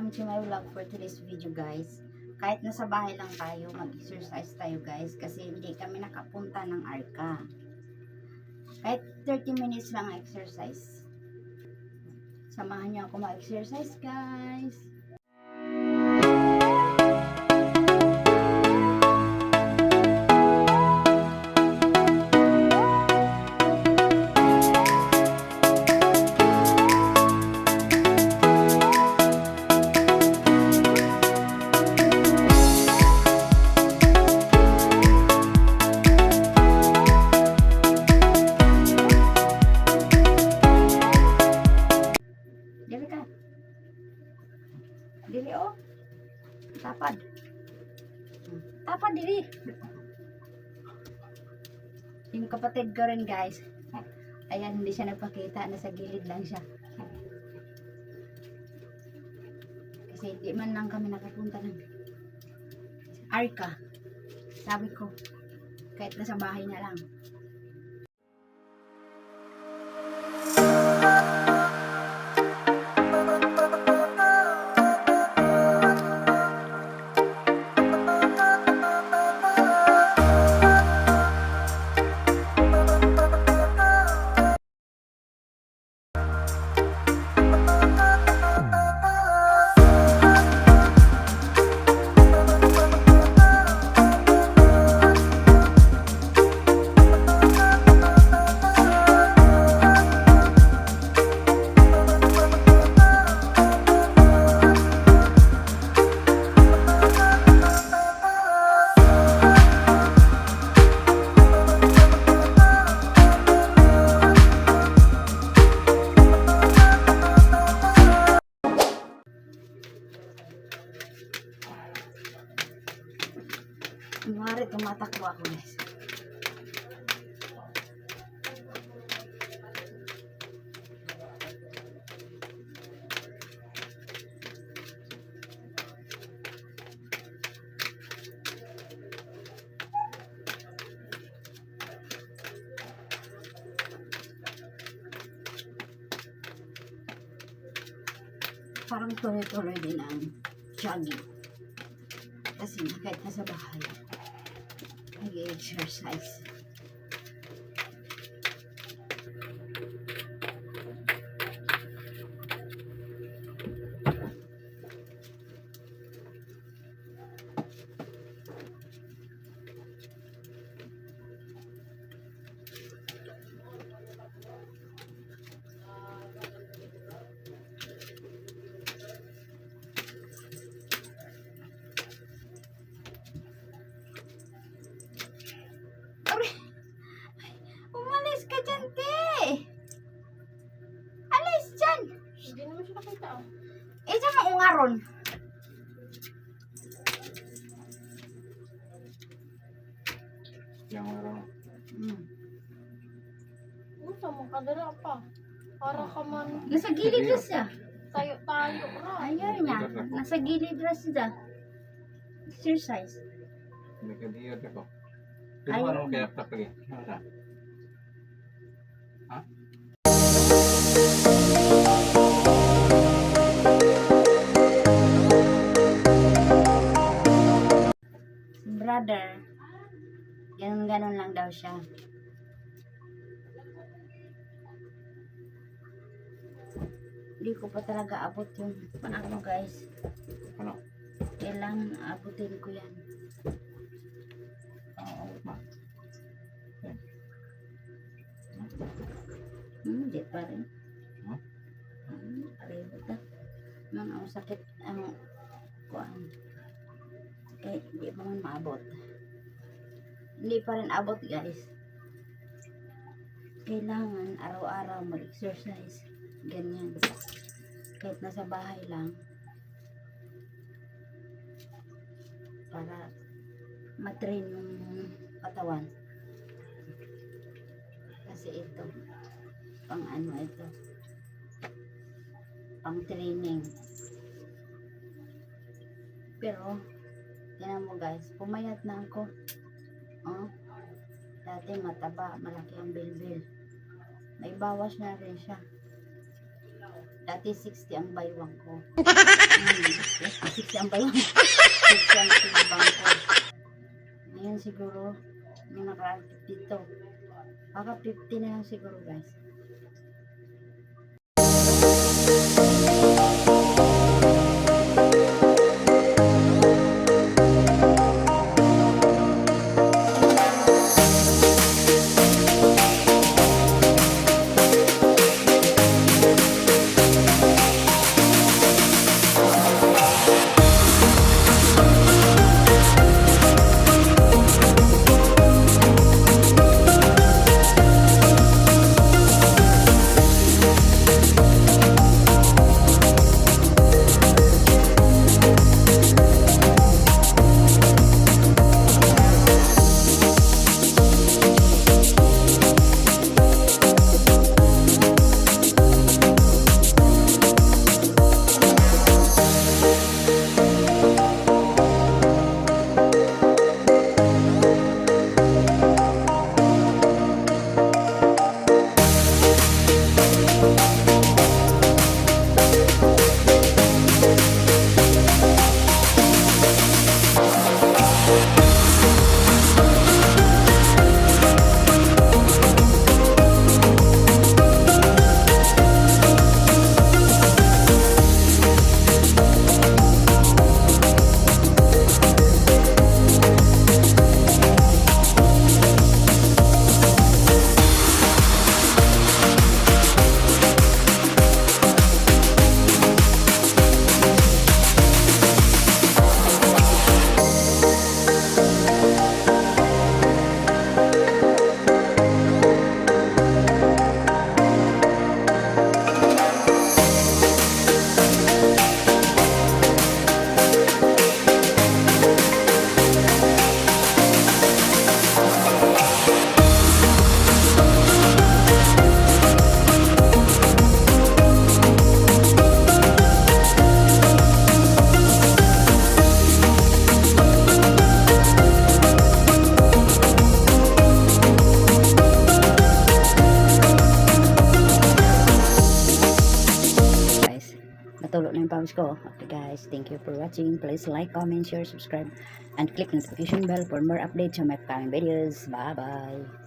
welcome to my vlog for today's video guys. Kahit nasa bahay lang tayo, mag-exercise tayo guys kasi hindi kami nakapunta ng Arca. Kahit 30 minutes lang ang exercise. Samahan niyo ako mag-exercise guys. Yung kapatid ko rin guys. Ayan, hindi siya nagpakita. Nasa gilid lang siya. Kasi di man lang kami nakapunta ng Arca. Sabi ko, kahit nasa bahay na lang. Parang tuloy-tuloy din ang jogging. Kasi kahit nasa bahay, nag-exercise. Siya nakita oh. Eh, dyan maungaron. Yang orang Hmm. Gusto mo, kadala pa. Para ka man Nasa gilid na siya. tayo-tayo ra. Ayaw niya. Nasa gilid na siya. Exercise. Nagkadiyan ako. Ayaw. Pero ano kaya tak lagi? Ganun-ganun lang daw siya. Hindi ko pa talaga abot yung paano guys. Ano? Kailangan abutin ko yan. Oo, ma. Hmm, di pa rin. Huh? Hmm, pareho ta. Ang sakit ang kuan. Eh, di pa man maabot. Hindi pa rin abot guys. Kailangan araw-araw mag-exercise. Ganyan. Kahit nasa bahay lang. Para matrain yung katawan. Kasi ito, pang ano ito, pang training. Pero, tinan mo guys, pumayat na ako. Oh, dati mataba, malaki ang bilbil. May bawas na rin siya. Dati 60 ang baywang ko. Ngayon, 60 ang baywang ko. 60 ang timbang ko. Ngayon siguro, may nakaraan dito. Baka 50 na lang siguro guys. Pawis ko. Okay guys, thank you for watching. Please like, comment, share, subscribe, and click notification bell for more updates on my upcoming videos. Bye-bye.